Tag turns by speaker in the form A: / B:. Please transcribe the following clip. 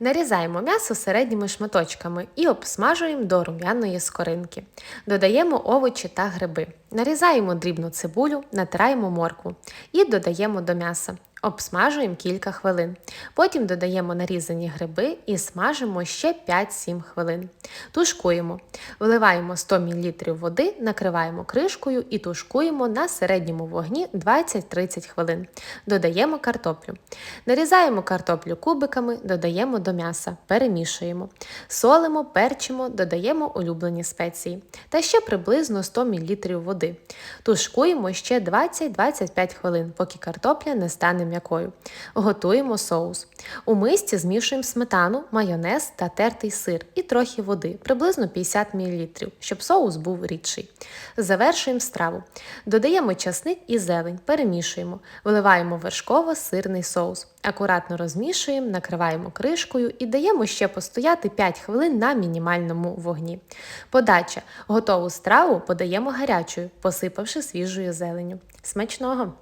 A: Нарізаємо м'ясо середніми шматочками і обсмажуємо до рум'яної скоринки. Додаємо овочі та гриби. Нарізаємо дрібну цибулю, натираємо моркву і додаємо до м'яса. Обсмажуємо кілька хвилин. Потім додаємо нарізані гриби і смажимо ще 5-7 хвилин. Тушкуємо. Вливаємо 100 мл води, накриваємо кришкою і тушкуємо на середньому вогні 20-30 хвилин. Додаємо картоплю. Нарізаємо картоплю кубиками, додаємо до м'яса, перемішуємо. Солимо, перчимо, додаємо улюблені спеції. Та ще приблизно 100 мл води. Тушкуємо ще 20-25 хвилин, поки картопля не стане м'якою. Готуємо соус. У мисці змішуємо сметану, майонез та тертий сир і трохи води, приблизно 50 мл, щоб соус був рідший. Завершуємо страву. Додаємо часник і зелень, перемішуємо, виливаємо вершково-сирний соус. Акуратно розмішуємо, накриваємо кришкою і даємо ще постояти 5 хвилин на мінімальному вогні. Подача. Готову страву подаємо гарячою, посипавши свіжою зеленню. Смачного!